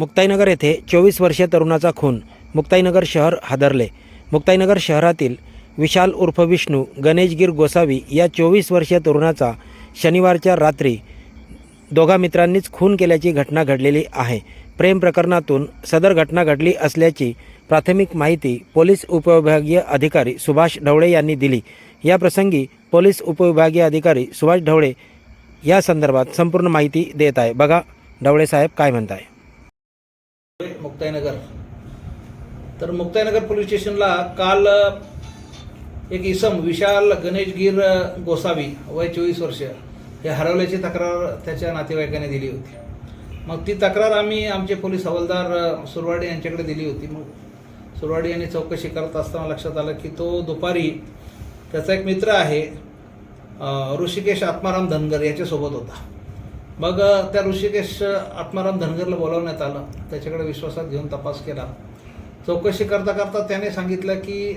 मुक्ताईनगर येथे चोवीस वर्षीय तरुणाचा खून. मुक्ताईनगर शहर हादरले. मुक्ताईनगर शहरातील विशाल उर्फ विष्णू गणेशगीर गोसावी या चोवीस वर्षीय तरुणाचा शनिवारच्या रात्री दोघा मित्रांनीच खून केल्याची घटना घडलेली आहे. प्रेम प्रकरणातून सदर घटना घडली असल्याची प्राथमिक माहिती पोलीस उपविभागीय अधिकारी सुभाष ढवळे यांनी दिली. या प्रसंगी पोलीस उपविभागीय अधिकारी सुभाष ढवळे या संदर्भात संपूर्ण माहिती देत आहे. बघा ढवळे साहेब काय म्हणताय? मुक्ताईनगर. तर मुक्ताईनगर पोलीस स्टेशनला काल एक इसम विशाल गणेशगीर गोसावी वय चोवीस वर्ष हे हरवल्याची तक्रार त्याच्या नातेवाईकाने दिली होती. मग ती तक्रार आम्ही आमचे पोलीस हवालदार सुरवाडे यांच्याकडे दिली होती. मग सुरवाडे यांनी चौकशी करत असताना लक्षात आलं की तो दुपारी त्याचा एक मित्र आहे ऋषिकेश आत्माराम धनगर याच्यासोबत होता. मग त्या ऋषिकेश आत्माराम धनगरला बोलावण्यात आलं. त्याच्याकडे विश्वासात घेऊन तपास केला. चौकशी करता करता त्याने सांगितलं की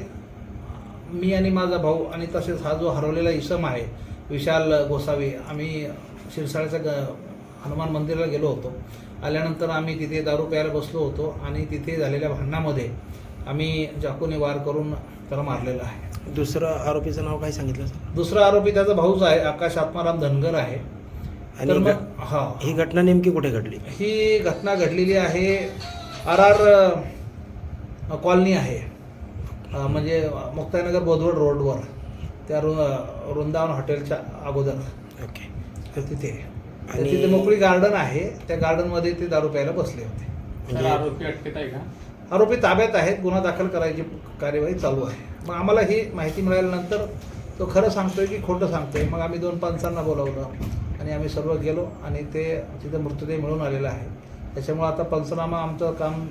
मी आणि माझा भाऊ आणि तसेच हा जो हरवलेला इसम आहे विशाल गोसावी आम्ही शिरसाळ्याच्या ग हनुमान मंदिराला गेलो होतो. आल्यानंतर आम्ही तिथे दारू प्यायला बसलो होतो आणि तिथे झालेल्या भांडणामध्ये आम्ही चाकूने वार करून त्याला मारलेलं आहे. दुसरं आरोपीचं नाव काय सांगितलं? सर? दुसरा आरोपी त्याचा भाऊच आहे आकाश आत्माराम धनगर आहे. आणि तर मग घ- हा. ही घटना नेमकी कुठे घडली? ही घटना घडलेली आहे आर आर कॉलनी आहे. अ, म्हणजे मुक्ताईनगर बोधवड रोडवर त्या वृ वृंदावन हॉटेलच्या अगोदर. ओके. तर तिथे. तर आणि- तिथे मोकळी गार्डन आहे. त्या गार्डनमध्ये ते दारू प्यायला बसले होते. तर म्हणजे आरोपी अटकेत आहे का? आरोपी ताब्यात आहेत. गुन्हा दाखल करायची कार्यवाही चालू आहे. मग आम्हाला ही माहिती मिळाल्यानंतर तो खरं सांगतोय की खोटं सांगतोय. मग आम्ही दोन पंचांना बोलावलं. आणि आम्ही सर्व गेलो आणि ते तिथे मृतदेह मिळून आलेला आहे. त्याच्यामुळे आता पंचनामा आमचं काम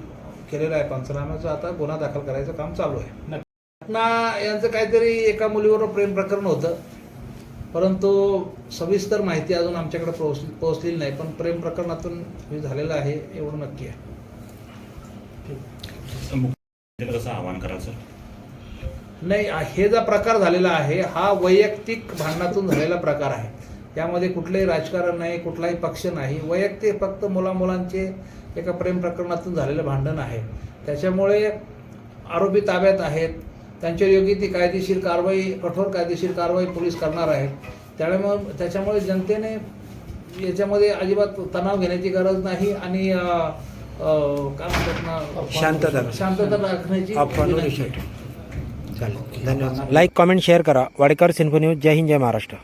केलेलं आहे. पंचनाम्याचं आता गुन्हा दाखल करायचं काम चालू आहे. घटना यांचं काहीतरी एका मुलीवर प्रेम प्रकरण होतं. परंतु सविस्तर माहिती अजून आमच्याकडे पोहोच पोहोचलेली नाही. पण प्रेम प्रकरणातून हे झालेलं आहे एवढं नक्की आहे. मुख्य कसं आवाहन कराल सर? नाही हे जो प्रकार झालेला आहे हा वैयक्तिक भांडणातून झालेला प्रकार आहे. यामध्ये कुठलंही राजकारण नाही कुठलाही पक्ष नाही. वैयक्तिक फक्त मुलामुलांचे एका प्रेम प्रकरणातून झालेलं भांडण आहे. त्याच्यामुळे आरोपी ताब्यात आहेत. त्यांच्यावर योग्य ती कायदेशीर कारवाई कठोर कायदेशीर कारवाई पोलीस करणार आहेत. त्यामुळे त्याच्यामुळे जनतेने याच्यामध्ये अजिबात तणाव घेण्याची गरज नाही आणि काय म्हणतात ना शांतता. शांतता राखण्याची. चालेल. धन्यवाद. लाईक कॉमेंट शेअर करा. वाडेकर सिन्फो न्यूज. जय हिंद जय महाराष्ट्र.